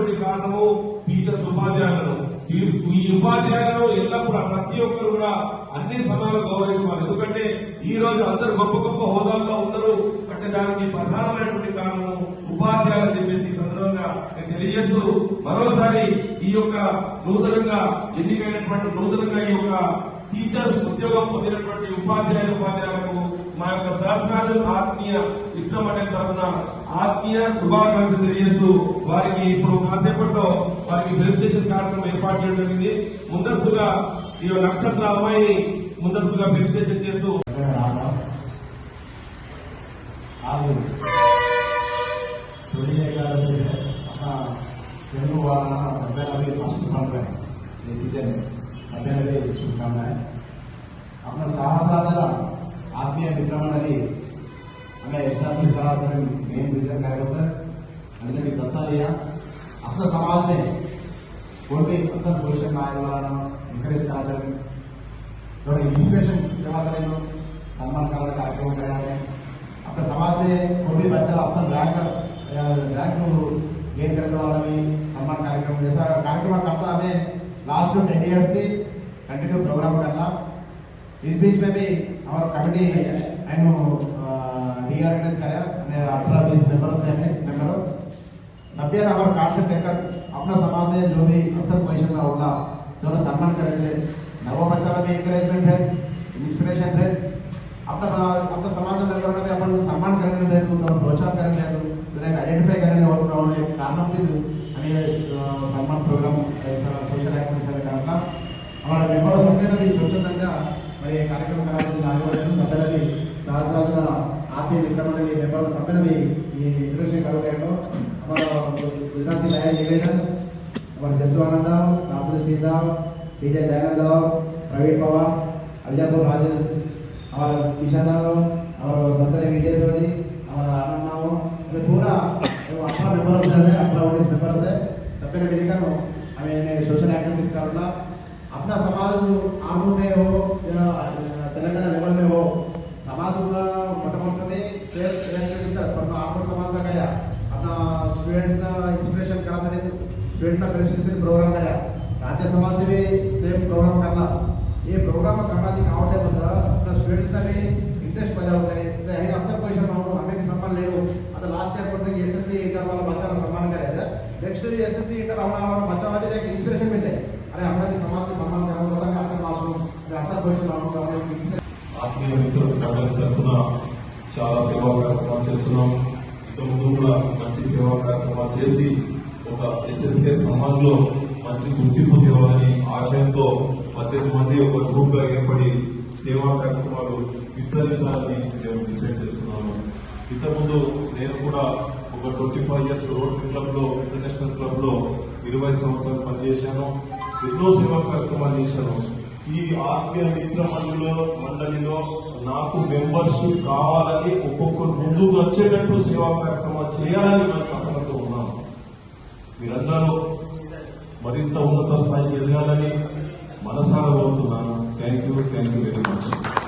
ప్రధానమైనటువంటి కారణము టీచర్స్ ఉపాధ్యాయులను. ఈ ఈ ఉపాధ్యాయులను ఎల్లప్పుడూ ప్రతి ఒక్కరు కూడా అన్ని సమయాలు గౌరవించాలి ఎందుకంటే ఈ రోజు అందరు గొప్ప గొప్ప హోదాల్లో ఉన్నారు. అంటే దానికి ప్రధానమైనటువంటి కారణము ఉపాధ్యాయులు అని చెప్పేసి ఈ సందర్భంగా తెలియజేస్తూ మరోసారి ఈ యొక్క నూతనంగా ఎన్నికైనటువంటి నూతనంగా ఈ యొక్క టీచర్స్ ఉద్యోగం పొందినటువంటి ఉపాధ్యాయులు ఉపాధ్యాయులకు మా యొక్క శాసనాలు ఆత్మీయ మిత్రం అనే తరఫున ఆత్మీయ శుభాకాంక్షలు తెలియజేస్తూ వారికి ఇప్పుడు కాసేపట్లో వారికి రిజిస్ట్రేషన్ కార్యక్రమం ఏర్పాటు చేయడం జరిగింది. ముందస్తుగా ఈ నక్షత్ర అమ్మాయిని ముందస్తుగా రిజిస్ట్రేషన్ చేస్తూ తెలుగు వాళ్ళ సభ్యులకి ఫస్ట్ పండుగ पंप है ये सीजन में सभ्यला भी शुभकामनाएं अपना सहस्राला आत्मीय मित्र मंडली हमें एस्टाब्लिश करा सर मेन रीजन क्या होता है हमने भी दस्ता लिया अपना समाज में कोई भी असल पोजिशन में आने वाला इंकरेज करा सर थोड़ा इंस्पिरेशन देवा सर सम्मान कराने का कार्यक्रम कराया है अपने समाज में कोई भी बच्चा असल रैंक रैंक गेन करने वाला भी सम्मान कार्यक्रम जैसा कार्यक्रम करता हमें लास्ट टेन ईयर्स की कंटिन्यू प्रोग्राम करना इस बीच में भी हमारा कमेटी एंड रीऑर्गेनाइज कराया मैं अठारह बीस मेंबर्स हैं मेंबर सभ्य ने हमारा कार्ड से लेकर अपना समाज में जो भी असल पोजिशन में होगा जो सम्मान करेंगे नव बच्चा का भी encouragement है इंस्पिरेशन है अपना अपना समाज में సభ్యులని సహస్రాజుల ఆత్మీయ మిత్రమండలి मेंबर సభ్యులని ఈ ఇంట్రొడక్షన్ కలగడంలో हमारा गुजराती लाइन निवेदन हमारे जसवानंद साबुल सीधा विजय दयानंद प्रवीण पवार अलियापुर राजेश हमारा किशन हमारा संतरे विजय सवदी हमारा आनंद माओ हमें पूरा अठारह मेंबर्स है अठारह उन्नीस मेंबर्स है सबने मिलकर हमें सोशल एक्टिविटीज करना अपना समाज आम में हो स्टूडेंट्स ना इंस्पिरेशन करासाठी स्टूडेंट ना प्रेसिडेंशियल प्रोग्राम कराया राज्य समाज से भी सेम प्रोग्राम करना ये प्रोग्राम करना थी आवडे बद्दल अपना स्टूडेंट्स ना भी इंटरेस्ट पैदा होता है तो हे असल क्वेश्चन मानू हमें भी सम्मान ले लो आता लास्ट टाइम पड़ते एस एस सी इंटर वाला बच्चा का सम्मान कराया next S S C inter हमारा हमारा बच्चा वाले एक इंस्पिरेशन मिलते अरे हमारा भी समाज से सम्मान करना होता है असल मासूम असल क्वेश्चन मानू का इंस्पिरेशन ఆత్మీయ మిత్రుల మండలి తరఫున చాలా సేవా కార్యక్రమాలు చేస్తున్నాం ముందు కూడా మంచి సేవా కార్యక్రమాలు చేసి ఒక ఎస్ఎస్కే సమాజ్లో మంచి గుర్తింపు తేవాలని ఆశయంతో పద్దెనిమిది మంది ఒక గ్రూప్గా ఏర్పడి సేవా కార్యక్రమాలు విస్తరించాలని మేము డిసైడ్ చేసుకున్నాము. ఇంతకుముందు నేను కూడా ఒక ట్వంటీ ఫైవ్ ఇయర్స్ రోడ్ క్లబ్లో ఇంటర్నేషనల్ క్లబ్లో ఇరవై సంవత్సరాలు పనిచేశాను. ఎన్నో సేవా కార్యక్రమాలు చేశాను. ఈ ఆత్మీయ మిత్ర మండలిలో మండలిలో నాకు మెంబర్షిప్ కావాలని ఒక్కొక్కరు ముందుకు వచ్చేటట్టు సేవా కార్యక్రమాలు చేయాలని నేను తపనతో ఉన్నాను మీరందరూ మరింత ఉన్నత స్థాయికి ఎదగాలని మనసారా కోరుతున్నాను. Thank you thank you very much